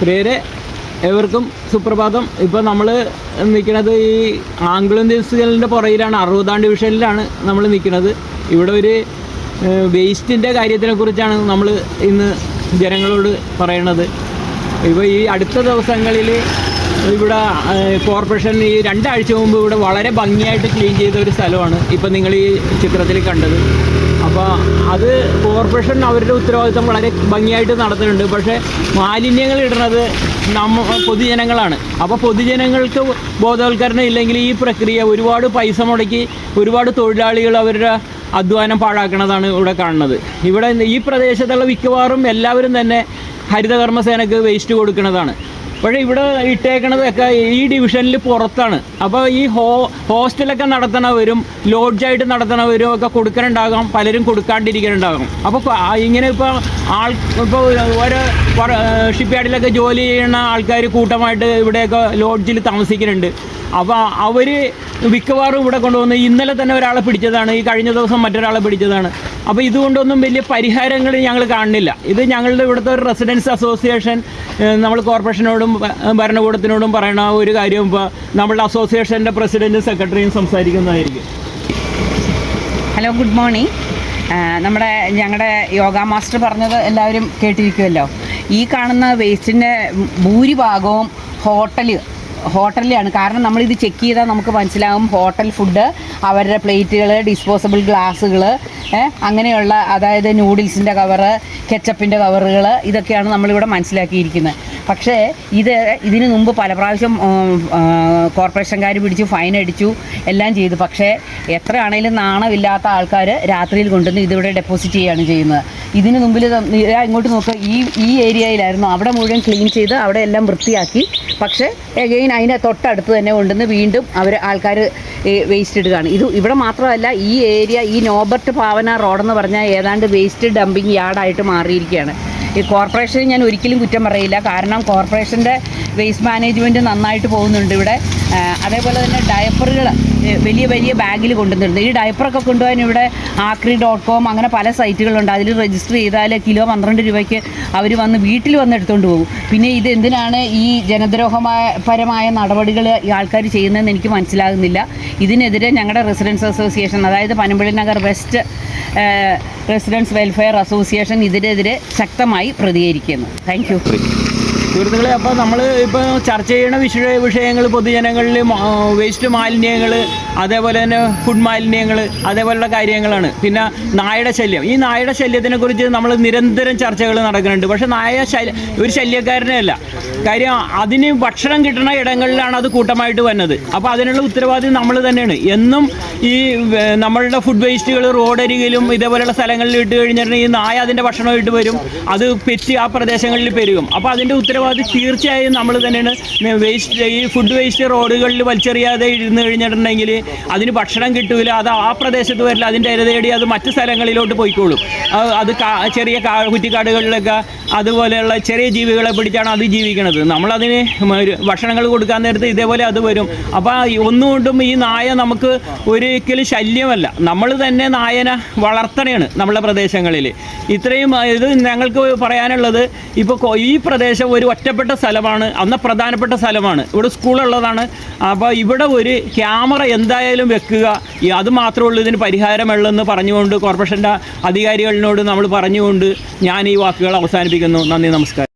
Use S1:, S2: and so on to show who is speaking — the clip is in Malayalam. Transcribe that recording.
S1: പ്രിയരെ എവർക്കും സുപ്രഭാതം. ഇപ്പോൾ നമ്മൾ നിൽക്കുന്നത് ഈ ആംഗ്ലോ ദിവസങ്ങളുടെ പുറയിലാണ് അറുപതാം ഡിവിഷനിലാണ് നമ്മൾ നിൽക്കുന്നത്. ഇവിടെ ഒരു വേസ്റ്റിന്റെ കാര്യത്തിനെ കുറിച്ചാണ് നമ്മൾ ഇന്ന് ജനങ്ങളോട് പറയണത്. ഇപ്പോൾ ഈ അടുത്ത ദിവസങ്ങളിൽ ഇവിടെ കോർപ്പറേഷൻ ഈ രണ്ടാഴ്ച മുമ്പ് ഇവിടെ വളരെ ഭംഗിയായിട്ട് ക്ലീൻ ചെയ്ത ഒരു സ്ഥലമാണ് ഇപ്പം നിങ്ങൾ ഈ ചിത്രത്തിൽ കണ്ടത്. അപ്പോൾ അത് കോർപ്പറേഷൻ അവരുടെ ഉത്തരവാദിത്തം വളരെ ഭംഗിയായിട്ട് നടത്തുന്നുണ്ട്. പക്ഷേ മാലിന്യങ്ങൾ ഇടുന്നത് നമ്മ പൊതുജനങ്ങളാണ്. അപ്പോൾ പൊതുജനങ്ങൾക്ക് ബോധവൽക്കരണം ഇല്ലെങ്കിൽ ഈ പ്രക്രിയ ഒരുപാട് പൈസ മുടക്കി ഒരുപാട് തൊഴിലാളികൾ അവരുടെ അധ്വാനം പാഴാക്കണതാണ് ഇവിടെ കാണുന്നത്. ഇവിടെ ഈ പ്രദേശത്തുള്ള മിക്കവാറും എല്ലാവരും തന്നെ ഹരിതകർമ്മസേനക്ക് വേസ്റ്റ് കൊടുക്കുന്നതാണ്. പക്ഷേ ഇവിടെ ഇട്ടേക്കണതൊക്കെ ഈ ഡിവിഷനിൽ പുറത്താണ്. അപ്പോൾ ഈ ഹോ ഹോസ്റ്റലൊക്കെ നടത്തണവരും ലോഡ്ജായിട്ട് നടത്തണവരും ഒക്കെ കൊടുക്കണുണ്ടാകാം പലരും കൊടുക്കാണ്ടിരിക്കുന്നുണ്ടാകും അപ്പോൾ ഇങ്ങനെ ഇപ്പോൾ ആൾ ഇപ്പോൾ ഓരോ ഷിപ്പ്യാർഡിലൊക്കെ ജോലി ചെയ്യുന്ന ആൾക്കാർ കൂട്ടമായിട്ട് ഇവിടെയൊക്കെ ലോഡ്ജിൽ താമസിക്കുന്നുണ്ട്. അപ്പോൾ അവർ മിക്കവാറും ഇവിടെ കൊണ്ടുവന്ന് ഇന്നലെ തന്നെ ഒരാളെ പിടിച്ചതാണ് ഈ കഴിഞ്ഞ ദിവസം മറ്റൊരാളെ പിടിച്ചതാണ്. അപ്പോൾ ഇതുകൊണ്ടൊന്നും വലിയ പരിഹാരങ്ങൾ ഞങ്ങൾ കാണുന്നില്ല. ഇത് ഞങ്ങളുടെ ഇവിടുത്തെ ഒരു റെസിഡൻസ് അസോസിയേഷൻ നമ്മൾ കോർപ്പറേഷനോടും ഭരണകൂടത്തിനോടും പറയണ ഒരു കാര്യം ഇപ്പോൾ നമ്മളുടെ അസോസിയേഷന്റെ പ്രസിഡന്റും സെക്രട്ടറിയും സംസാരിക്കുന്നതായിരിക്കും.
S2: Hello good morning. നമ്മുടെ ഞങ്ങളുടെ യോഗ മാസ്റ്റർ പറഞ്ഞത് എല്ലാവരും കേട്ടിരിക്കുമല്ലോ ഈ കാണുന്ന വേസ്റ്റിന്റെ ഭൂരിഭാഗവും ഹോട്ടൽ ഹോട്ടലിലാണ് കാരണം നമ്മളിത് ചെക്ക് ചെയ്താൽ നമുക്ക് മനസ്സിലാകും ഹോട്ടൽ ഫുഡ് അവരുടെ പ്ലേറ്റുകൾ ഡിസ്പോസബിൾ ഗ്ലാസ്സുകൾ അങ്ങനെയുള്ള അതായത് നൂഡിൽസിന്റെ കവറ് കെച്ചപ്പിന്റെ കവറുകൾ ഇതൊക്കെയാണ് നമ്മളിവിടെ മനസ്സിലാക്കിയിരിക്കുന്നത്. പക്ഷേ ഇത് ഇതിന് മുമ്പ് പല പ്രാവശ്യം കോർപ്പറേഷൻകാർ പിടിച്ചു ഫൈൻ അടിച്ചു എല്ലാം ചെയ്തു. പക്ഷേ എത്രയാണേലും നാണമില്ലാത്ത ആൾക്കാർ രാത്രിയിൽ കൊണ്ടുവന്ന് ഇതിവിടെ ഡെപ്പോസിറ്റ് ചെയ്യുകയാണ് ചെയ്യുന്നത്. ഇതിന് മുമ്പിൽ ഇങ്ങോട്ട് നോക്കുക ഈ ഈ ഏരിയയിലായിരുന്നു അവിടെ മുഴുവൻ ക്ലീൻ ചെയ്ത് അവിടെ എല്ലാം വൃത്തിയാക്കി. പക്ഷേ എഗെയിൻ അതിന്റെ തൊട്ടടുത്ത് തന്നെ കൊണ്ടുവന്ന് വീണ്ടും അവർ ആൾക്കാർ വേസ്റ്റ് ഇടുകയാണ്. ഇത് ഇവിടെ മാത്രമല്ല ഈ ഏരിയ ഈ നോബർട്ട് പാവന റോഡെന്ന് പറഞ്ഞാൽ ഏതാണ്ട് വേസ്റ്റ് ഡംപിങ് യാർഡായിട്ട് മാറിയിരിക്കുകയാണ്. ഈ കോർപ്പറേഷനെ ഞാൻ ഒരിക്കലും കുറ്റം പറയില്ല. കാരണം കോർപ്പറേഷന്റെ വേസ്റ്റ് മാനേജ്മെന്റ് നന്നായിട്ട് പോകുന്നുണ്ട് ഇവിടെ. അതേപോലെ തന്നെ ഡയപ്പറുകൾ വലിയ വലിയ ബാഗിൽ കൊണ്ടുവന്നിട്ടുണ്ട്. ഈ ഡയപ്പറൊക്കെ കൊണ്ടുപോകാൻ ഇവിടെ ആക്രി ഡോട്ട് കോം അങ്ങനെ പല സൈറ്റുകളുണ്ട്. അതിൽ രജിസ്റ്റർ ചെയ്താൽ കിലോ പന്ത്രണ്ട് രൂപയ്ക്ക് അവർ വന്ന് വീട്ടിൽ വന്ന് എടുത്തുകൊണ്ട് പോകും. പിന്നെ ഇത് എന്തിനാണ് ഈ ജനദ്രോഹമായ പരമായ നടപടികൾ ഈ ആൾക്കാർ ചെയ്യുന്നതെന്ന് എനിക്ക് മനസ്സിലാകുന്നില്ല. ഇതിനെതിരെ ഞങ്ങളുടെ റെസിഡൻസ് അസോസിയേഷൻ അതായത് Panampilly Nagar west residence welfare association ഇതിനെതിരെ ശക്തമായി പ്രതികരിക്കുന്നു. താങ്ക്
S1: സുഹൃത്തുക്കളെ അപ്പോൾ നമ്മൾ ഇപ്പോൾ ചർച്ച ചെയ്യുന്ന വിഷയ വിഷയങ്ങൾ പൊതുജനങ്ങളിൽ വേസ്റ്റ് മാലിന്യങ്ങൾ അതേപോലെ തന്നെ ഫുഡ് മാലിന്യങ്ങൾ അതേപോലുള്ള കാര്യങ്ങളാണ്. പിന്നെ നായയുടെ ശല്യം. ഈ നായയുടെ ശല്യത്തിനെക്കുറിച്ച് നമ്മൾ നിരന്തരം ചർച്ചകൾ നടക്കുന്നുണ്ട്. പക്ഷേ നായ ശല്യ ഒരു ശല്യക്കാരനെ അല്ല. കാര്യം അതിന് ഭക്ഷണം കിട്ടുന്ന ഇടങ്ങളിലാണ് അത് കൂട്ടമായിട്ട് വന്നത്. അപ്പോൾ അതിനുള്ള ഉത്തരവാദിത്വം നമ്മൾ തന്നെയാണ്. എന്നും ഈ നമ്മളുടെ ഫുഡ് വേസ്റ്റുകൾ റോഡരികിലും ഇതേപോലെയുള്ള സ്ഥലങ്ങളിൽ ഇട്ട് കഴിഞ്ഞിട്ടുണ്ടെങ്കിൽ ഈ നായ അതിന്റെ ഭക്ഷണമായിട്ട് വരും. അത് പെറ്റി ആ പ്രദേശങ്ങളിൽ പെരുകും. അപ്പോൾ അതിന്റെ ഉത്തരവാദിത്വം തീർച്ചയായും നമ്മൾ തന്നെയാണ്. വേസ്റ്റ് ഈ ഫുഡ് വേസ്റ്റ് റോഡുകളിൽ വലിച്ചെറിയാതെ ഇരുന്ന് കഴിഞ്ഞിട്ടുണ്ടെങ്കിൽ അതിന് ഭക്ഷണം കിട്ടൂല. അത് ആ പ്രദേശത്ത് വരില്ല. അതിന്റെ ഇരതേടി അത് മറ്റ് സ്ഥലങ്ങളിലോട്ട് പോയിക്കോളും. അത് ചെറിയ കുറ്റിക്കാടുകളിലൊക്കെ അതുപോലെയുള്ള ചെറിയ ജീവികളെ പിടിച്ചാണ് അത് ജീവിക്കുന്നത് നമ്മളതിന് ഭക്ഷണങ്ങൾ കൊടുക്കാൻ നേരത്ത് ഇതേപോലെ അത് വരും. അപ്പോൾ ഒന്നുകൊണ്ടും ഈ നായ നമുക്ക് ഒരിക്കലും ശല്യമല്ല. നമ്മൾ തന്നെ നായനെ വളർത്തണയാണ് നമ്മളെ പ്രദേശങ്ങളിൽ. ഇത്രയും ഇത് ഞങ്ങൾക്ക് പറയാനുള്ളത് ഇപ്പോൾ ഈ പ്രദേശം ഒരു ഒറ്റപ്പെട്ട സ്ഥലമാണ്. അന്ന് പ്രധാനപ്പെട്ട സ്ഥലമാണ്. ഇവിടെ സ്കൂളുള്ളതാണ്. അപ്പോൾ ഇവിടെ ഒരു ക്യാമറ എന്തായാലും വെക്കുക. അത് മാത്രമേ ഉള്ളൂ ഇതിന് പരിഹാരമുള്ളെന്ന് പറഞ്ഞുകൊണ്ട് കോർപ്പറേഷന്റെ അധികാരികളിനോട് നമ്മൾ പറഞ്ഞുകൊണ്ട് ഞാൻ ഈ വാക്കുകൾ അവസാനിപ്പിക്കുന്നു. നന്ദി നമസ്കാരം.